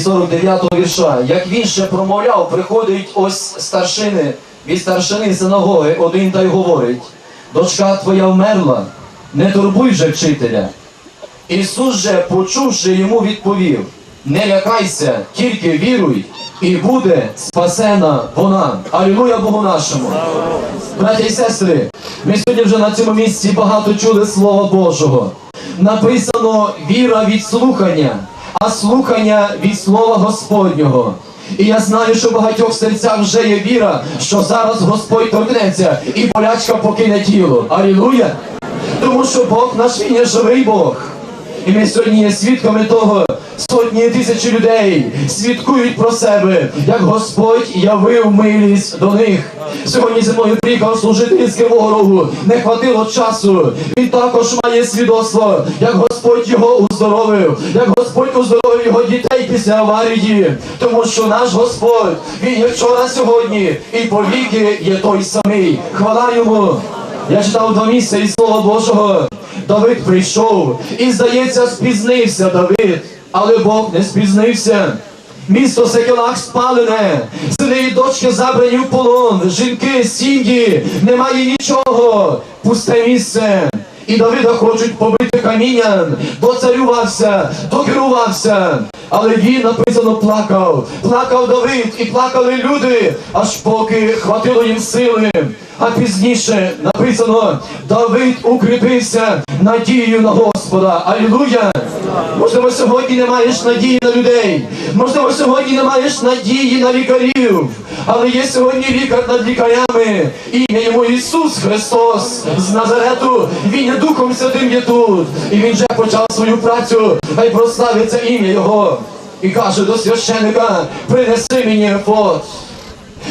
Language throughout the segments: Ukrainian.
49 вірша. Як він ще промовляв, приходить ось старшини від старшини синагоги, один та й говорить: дочка твоя вмерла, не турбуй же вчителя. Ісус же, почувши йому, відповів: Не лякайся, тільки віруй, і буде спасена вона. Алілуя Богу нашому. Браті і сестри, ми сьогодні вже на цьому місці багато чули Слова Божого. Написано віра від слухання, а слухання від Слова Господнього. І я знаю, що в багатьох серцях вже є віра, що зараз Господь торкнеться і болячка покине тіло. Алілуя! Тому що Бог наш він є живий Бог. І ми сьогодні є свідками того, сотні і тисячі людей свідкують про себе, як Господь явив милість до них. Сьогодні зі мною приїхав служитель з Кривого Рогу, не хватило часу. Він також має свідоцтво, як Господь його уздоровив, як Господь уздоровив його дітей після аварії. Тому що наш Господь, він є вчора сьогодні і повіки є той самий. Хвала йому! Я читав два місця із Слова Божого. Давид прийшов і, здається, спізнився Давид, але Бог не спізнився. Місто Секелах спалене, сини і дочки забрані в полон, жінки, сім'ї, немає нічого, пусте місце. І Давида хочуть побити камінням, доцарювався, докерувався. Але він написано плакав. Плакав Давид і плакали люди, аж поки хватило їм сили. А пізніше написано, Давид укріпився надією на Господа. Алілуя! Можливо, сьогодні не маєш надії на людей. Можливо, сьогодні не маєш надії на лікарів. Але є сьогодні лікар над лікарями. Ім'я йому Ісус Христос з Назарету. Він є Духом Святим є тут. І він вже почав свою працю. Хай прославиться ім'я Його. І каже до священика, принеси мені ефод.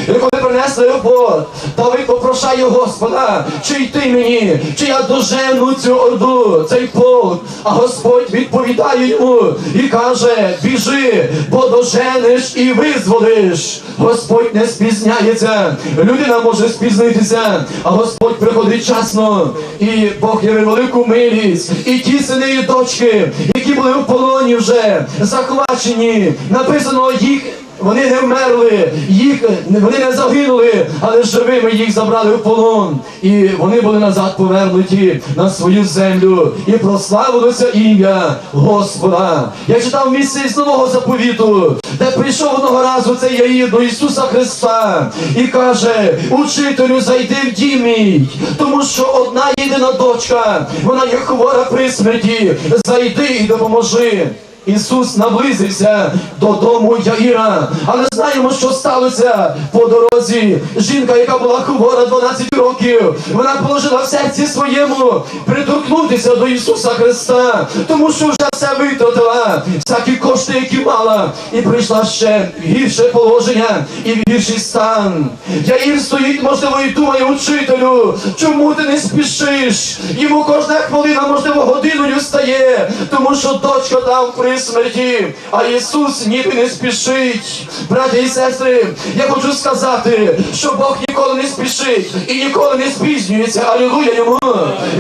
І коли принесли ефод, Давид попрошає Господа, чи йти мені, чи я дожену цю орду, цей полк. А Господь відповідає йому і каже: біжи, бо доженеш і визволиш. Господь не спізняється. Людина може спізнитися, а Господь приходить часно. І Бог явив велику милість. І ті сини і дочки, які були в полоні вже захвачені, написано їх. Вони не вмерли, їх вони не загинули, але живими їх забрали в полон. І вони були назад повернуті на свою землю і прославилося ім'я Господа. Я читав місце із нового заповіту, де прийшов одного разу цей Яїр до Ісуса Христа і каже: Учителю, зайди в дім мій, тому що одна єдина дочка, вона є хвора при смерті. Зайди і допоможи. Ісус наблизився додому Яїра, але знаємо, що сталося по дорозі. Жінка, яка була хвора 12 років, вона положила в серці своєму приторкнутися до Ісуса Христа, тому що вже все витратила, всякі кошти, які мала, і прийшла ще в гірше положення і в гірший стан. Яїр стоїть, можливо, і думає учителю, чому ти не спішиш? Йому кожна хвилина, можливо, годиною стає, тому що дочка там при смерті, а Ісус ніби не спішить. Браті і сестри, я хочу сказати, що Бог ніколи не спішить і ніколи не спізнюється. Алілуя йому!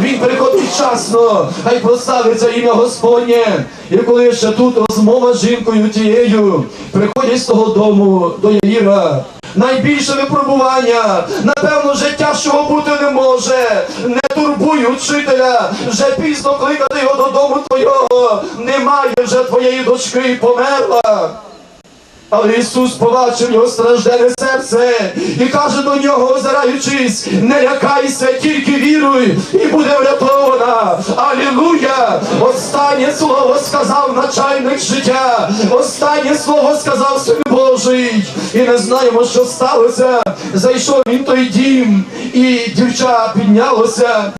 Він приходить вчасно, хай прославиться ім'я Господнє. І коли ще тут розмова з жінкою тією, приходять з того дому до Яїра. Найбільше випробування, напевно, життя чого бути не може. Не турбуй учителя, вже пізно кликати його додому твого. Немає вже твоєї дочки померла. Але Ісус побачив його страждене серце і каже до нього, озираючись, не лякайся, тільки віруй, і буде врятована. Алілуя! Останнє слово сказав начальник життя, останнє слово сказав Син Божий. І не знаємо, що сталося. Зайшов він той дім, і дівча піднялося.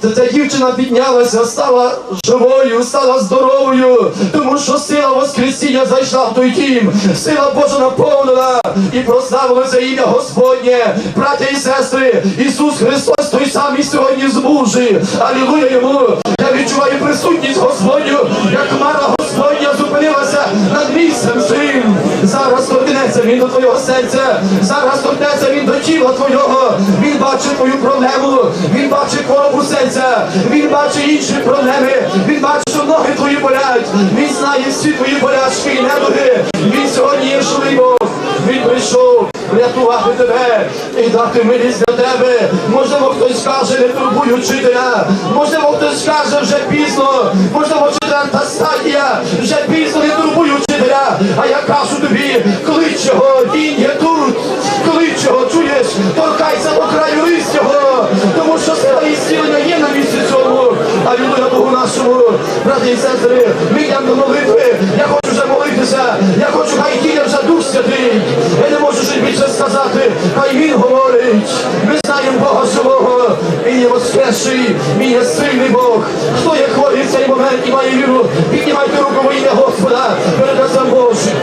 Та дівчина піднялася, стала живою, стала здоровою, тому що сила Воскресіння зайшла в той дім, сила Божа наповнила і прославилося ім'я Господнє, браття і сестри, Ісус Христос той самий сьогодні з мужі. Алілуя йому! Я відчуваю присутність Господню, як хмара він до твого серця. Зараз торкнеться він до тіла твого. Він бачить твою проблему, він бачить хворобу серця, він бачить інші проблеми, він бачить, що ноги твої болять. Він знає всі твої болячки і недуги. Він сьогодні є живий Він прийшов врятувати тебе і дати милість для тебе. Можливо, хтось скаже, не турбуй учителя. Можливо, хтось скаже вже пізно. Можливо, четверта стадія, вже пізно не турбуй. І сестри, йдемо до молитви. Я хочу вже молитися. Я хочу, хай діє вже Дух Святий. Я не можу щось більше сказати. Хай він говорить. Ми знаємо Бога живого. Він є воскресший, він є сильний Бог. Хто є хворий в цей момент і має віру, піднімайте руку во ім'я Господа перед Божим.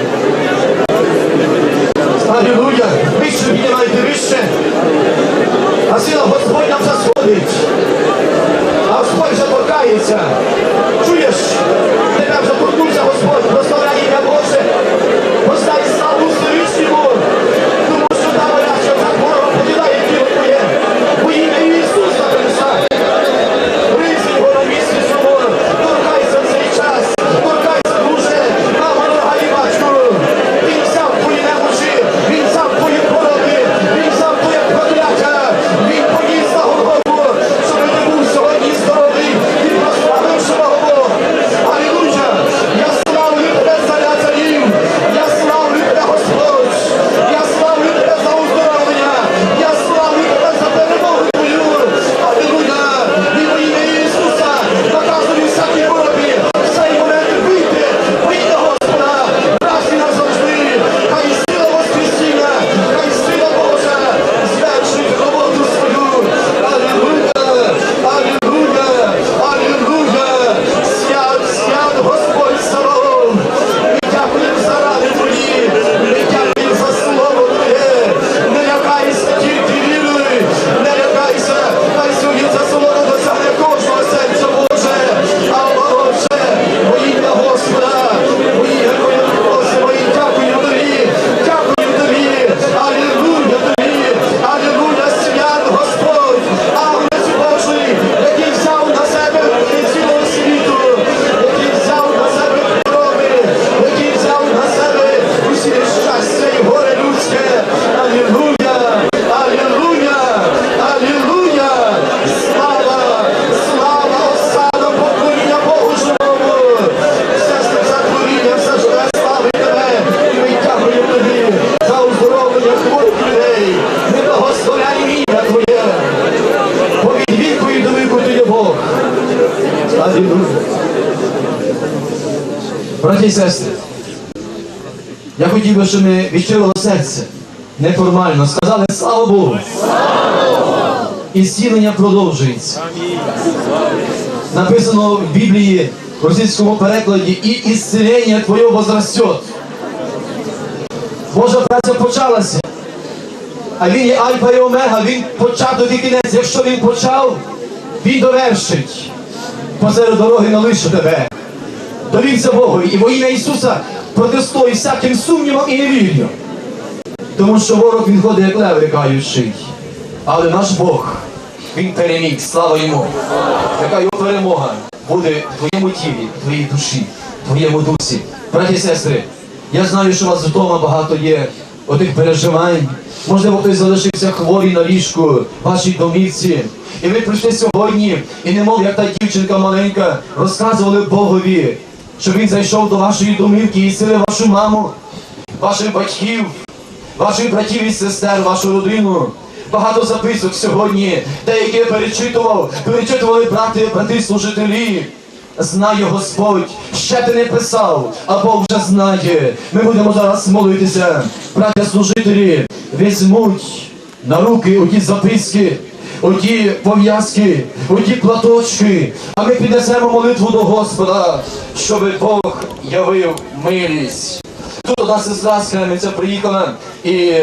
Браті і сестри, я хотів би, щоб ми від щирого серця, неформально сказали слава Богу. І зцілення продовжується. Написано в Біблії в російському перекладі і ісцілення Твоє возрастет. Божа праця почалася. А він є Альфа і Омега, він початок і кінець. Якщо він почав, він довершить. Посеред дороги не лише тебе. Довівся Богу. І во ім'я Ісуса протестуй всяким сумнівом і невір'ю. Тому що ворог він ходить як лев лякаючий. Але наш Бог, він переміг, слава йому. Така його перемога буде в твоєму тілі, в твоїй душі, в твоєму дусі. Браті і сестри, я знаю, що у вас вдома багато є отих переживань. Можливо, хтось залишився хворий на ліжку в вашій домівці. І ви прийшли сьогодні, і немов як та дівчинка маленька, розказували Богові, що він зайшов до вашої домівки і зцілив вашу маму, ваших батьків, ваших братів і сестер, вашу родину. Багато записок сьогодні, деякі я перечитував, перечитували брати, брати служителі. Знає Господь, ще ти не писав, а Бог вже знає. Ми будемо зараз молитися. Браття служителі, візьмуть на руки оті записки, оті пов'язки, оті платочки, а ми піднесемо молитву до Господа, щоб Бог явив милість. Тут одна сестра з Кременця приїхала і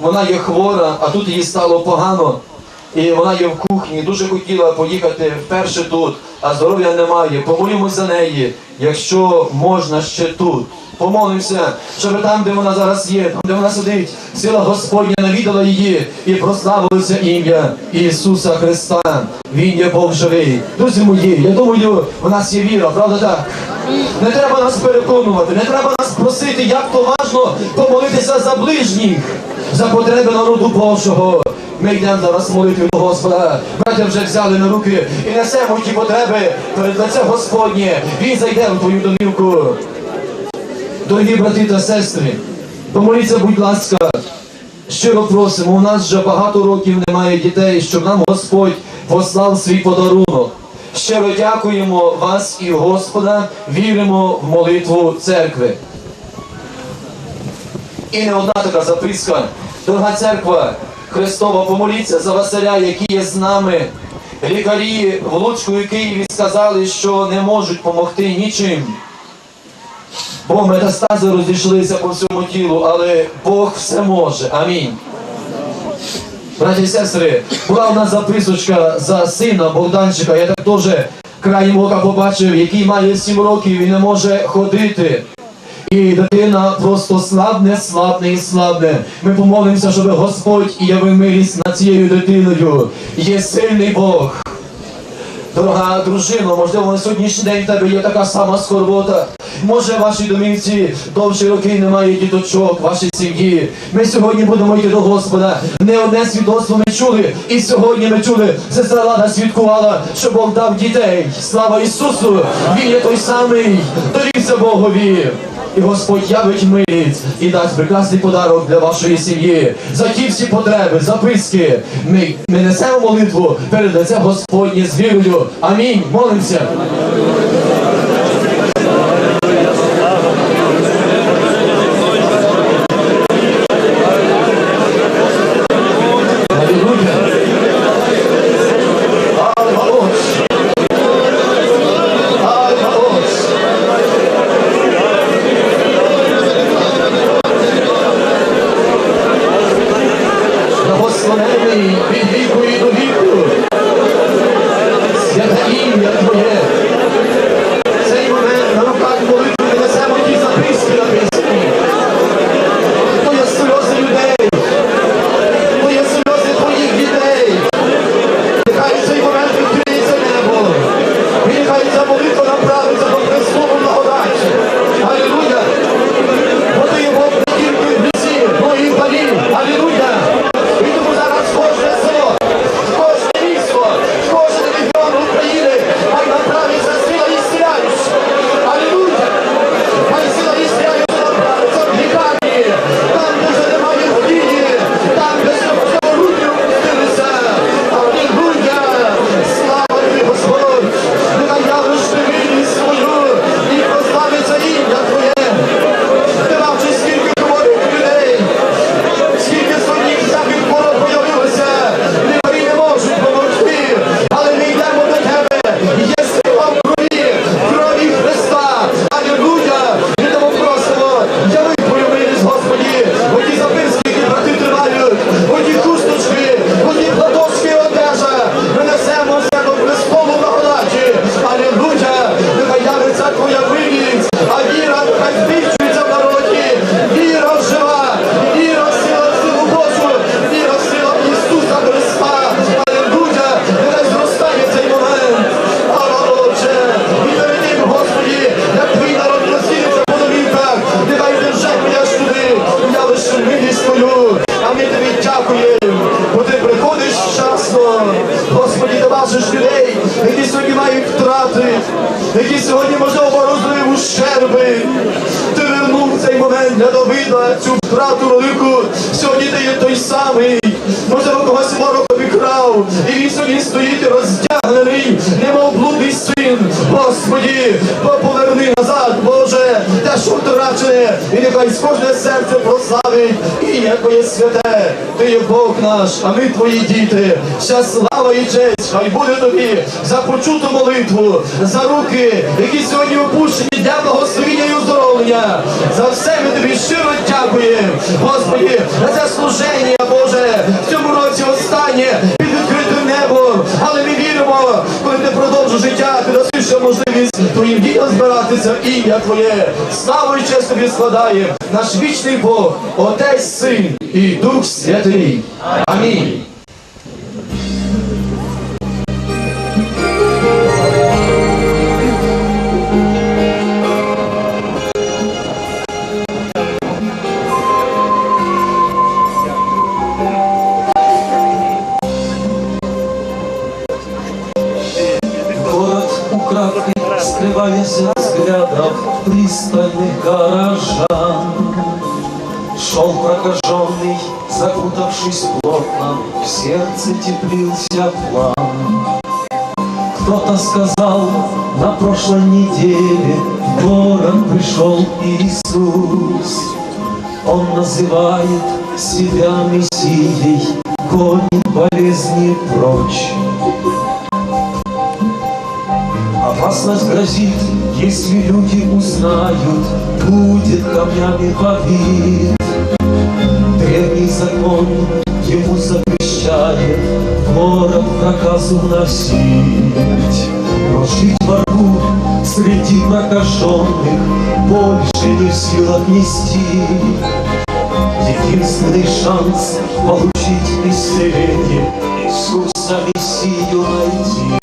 вона є хвора, а тут їй стало погано. І вона є в кухні, дуже хотіла поїхати вперше тут, а здоров'я немає. Помолімося за неї, якщо можна ще тут. Помолимося, щоб там, де вона зараз є, там, де вона сидить, сила Господня навідала її і прославилося ім'я Ісуса Христа. Він є Бог живий. Друзі мої, я думаю, у нас є віра, правда так? Не треба нас переконувати, не треба нас просити, як то важно помолитися за ближніх, за потреби народу Божого. Ми йдемо зараз молитві до Господа. Браття вже взяли на руки і несемо ті потреби перед лице Господнє. Він зайде в твою домівку. Дорогі брати та сестри, помоліться, будь ласка, щиро просимо, у нас вже багато років немає дітей, щоб нам Господь послав свій подарунок. Щиро дякуємо вас і Господа, віримо в молитву церкви. І не одна така записка. Дорога церква Христова, помоліться за Василя, який є з нами. Лікарі в Луцьку і Києві сказали, що не можуть допомогти нічим. Бо метастази розійшлися по всьому тілу, але Бог все може. Амінь. Браті і сестри, була у нас записочка за сина Богданчика. Я так теж краєм ока побачив, який має 7 років і не може ходити. І дитина просто слабне, слабне і слабне. Ми помолимося, щоб Господь явив милість над цією дитиною. Є сильний Бог. Дорога дружино, можливо, на сьогоднішній день в тебе є така сама скорбота. Може, в вашій домівці довші роки немає діточок, вашій сім'ї. Ми сьогодні будемо йти до Господа. Не одне свідоцтво ми чули, і сьогодні ми чули, сестра Лада свідкувала, що Бог дав дітей. Слава Ісусу! Він є той самий, дорівся Богові. І Господь явить милість і дасть прекрасний подарок для вашої сім'ї. За ті всі потреби, записки. Ми, ми несемо молитву перед лице Господнє з вірою. Амінь. Молимося. Стоїть роздягнений, немов блудний син. Господі, поверни назад, Боже, те, що втрачене, і нехай кожне серце прославить ім'я Твоє святе. Ти є Бог наш, а ми твої діти. Вся слава і честь, хай буде тобі за почуту молитву, за руки, які сьогодні опущені для благословення і оздоровлення. За все ми тобі щиро дякуємо, Господі, за це служення, Боже, в цьому році останнє ми коли ти продовжиш життя, ти дасиш ще можливість твоїм дітям збиратися ім'я Твоє. Славу і честь тобі складає наш вічний Бог, Отець, Син і Дух Святий. Амінь. Пристальных горожан. Шел прокаженный, закутавшись плотно, В сердце теплился план. Кто-то сказал на прошлой неделе В город пришел Иисус. Он называет себя Мессией, Гонит болезни прочь. Опасность грозит, если люди узнают, Будет камнями побит. Древний закон ему запрещает город проказу вносить. Но жить во рву среди прокаженных Больше не в силах нести. Единственный шанс получить исцеление Иисуса Мессию найти.